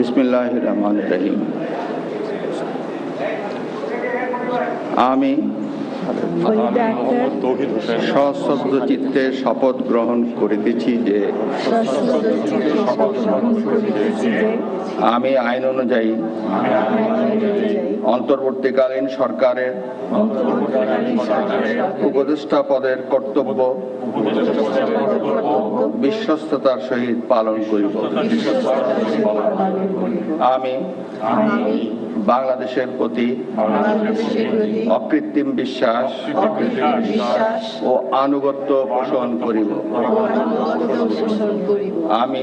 বিসমিল্লাহ রহমান রহিম। আমি সশ্রদ্ধ চিত্তে শপথ গ্রহণ করিতেছি যে, আমি আইন অনুযায়ী অন্তর্বর্তীকালীন সরকারের উপদেষ্টা পদের কর্তব্য বিশ্বস্ততার সহিত পালন করিব। আমি বাংলাদেশের প্রতি অকৃত্রিম বিশ্বাস ও আনুগত্য পোষণ করিব। আমি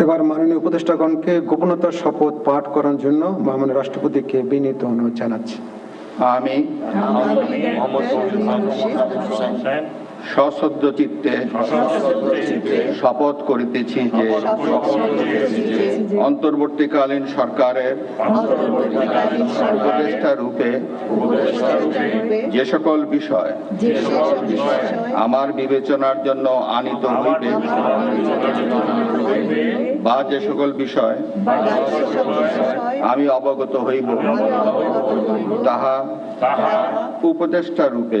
এবার মাননীয় উপদেষ্টাগণকে গোপনতার শপথ পাঠ করার জন্য মহামান্য রাষ্ট্রপতিকে বিনীত অনুরোধ জানাচ্ছি। আমি আমি সশ্রদ্ধ চিত্তে শপথ করিতেছি যে অন্তর্বর্তীকালীন সরকারের উপদেষ্টা রূপে যে সকল বিষয় আমার বিবেচনার জন্য আনিত হইবে বা যে সকল বিষয় আমি অবগত হইব তাহা উপদেষ্টা রূপে